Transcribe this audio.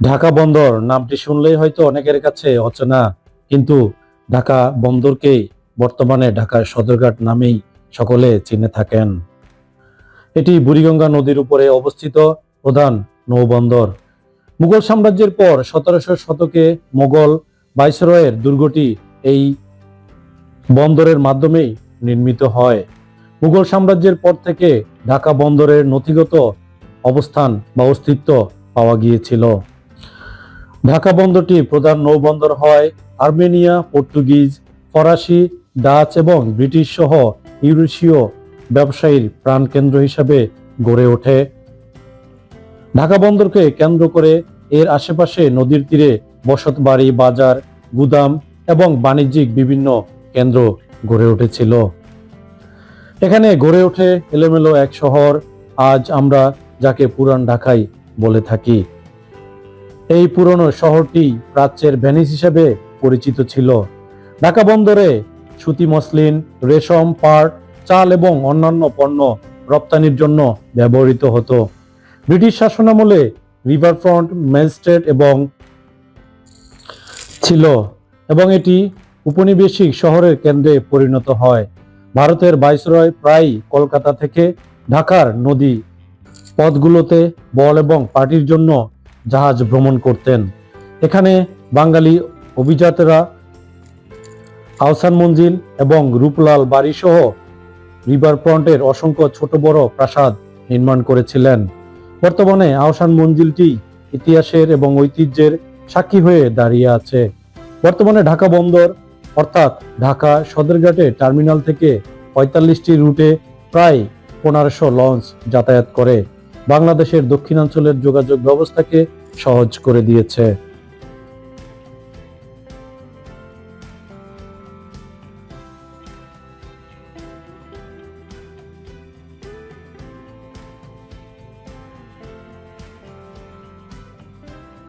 ঢাকা বন্দর, নামটি শুনলেই হয়তো অনেকের কাছে অচেনা, কিন্তু ঢাকা বন্দরকেই বর্তমানে ঢাকার সদরঘাট নামেই সকলে চিনে থাকেন। এটি বুড়িগঙ্গা নদীর উপরে অবস্থিত প্রধান নৌবন্দর। মুঘল সাম্রাজ্যের পর সতেরোশো শতকে মোগল বাইসরয়ের দুর্গটি এই বন্দরের মাধ্যমেই নির্মিত হয়। মুঘল সাম্রাজ্যের পর থেকে ঢাকা বন্দরের নথিগত অবস্থান বা অস্তিত্ব পাওয়া গিয়েছিল। ঢাকা বন্দরটি প্রধান নৌবন্দর হয় আর্মেনিয়া, পর্তুগিজ, ফরাসি, ডাচ এবং ব্রিটিশ সহ ইউরোশীয় ব্যবসায়ীর প্রাণকেন্দ্র হিসাবে গড়ে ওঠে। ঢাকা বন্দরকে কেন্দ্র করে এর আশেপাশে নদীর তীরে বসত বাড়ি বাজার, গুদাম এবং বাণিজ্যিক বিভিন্ন কেন্দ্র গড়ে উঠেছিল। এখানে গড়ে ওঠে এলোমেলো এক শহর। আজ আমরা যাকে পুরান ঢাকাই বলে থাকি। এই পুরনো শহরটি প্রাচ্যের ভেনিস হিসেবে পরিচিত ছিল। ঢাকা বন্দরে সুতি মসলিন, রেশম, পাট, চাল এবং অন্যান্য পণ্য রপ্তানির জন্য ব্যবহৃত হতো। ব্রিটিশ শাসনামলে রিভারফ্রন্ট ম্যাজিস্ট্রেট এবং ছিল এবং এটি উপনিবেশিক শহরের কেন্দ্রে পরিণত হয়। ভারতের ভাইসরয় প্রায় কলকাতা থেকে ঢাকার নদী পথগুলোতে বল এবং পার্টির জন্য জাহাজ ভ্রমণ করতেন। এখানে বাঙালি অভিজাতরা আহসান মঞ্জিল এবং রূপলাল বাড়ি সহ রিভার ফ্রন্টের অসংখ্য ছোট বড় প্রাসাদ নির্মাণ করেছিলেন। বর্তমানে আহসান মঞ্জিলটি ইতিহাসের এবং ঐতিহ্যের সাক্ষী হয়ে দাঁড়িয়ে আছে। বর্তমানে ঢাকা বন্দর অর্থাৎ ঢাকা সদরঘাটে টার্মিনাল থেকে পঁয়তাল্লিশটি রুটে প্রায় পনেরোশো লঞ্চ যাতায়াত করে। বাংলাদেশের দক্ষিণাঞ্চলের যোগাযোগ ব্যবস্থাকে সহজ করে দিয়েছে।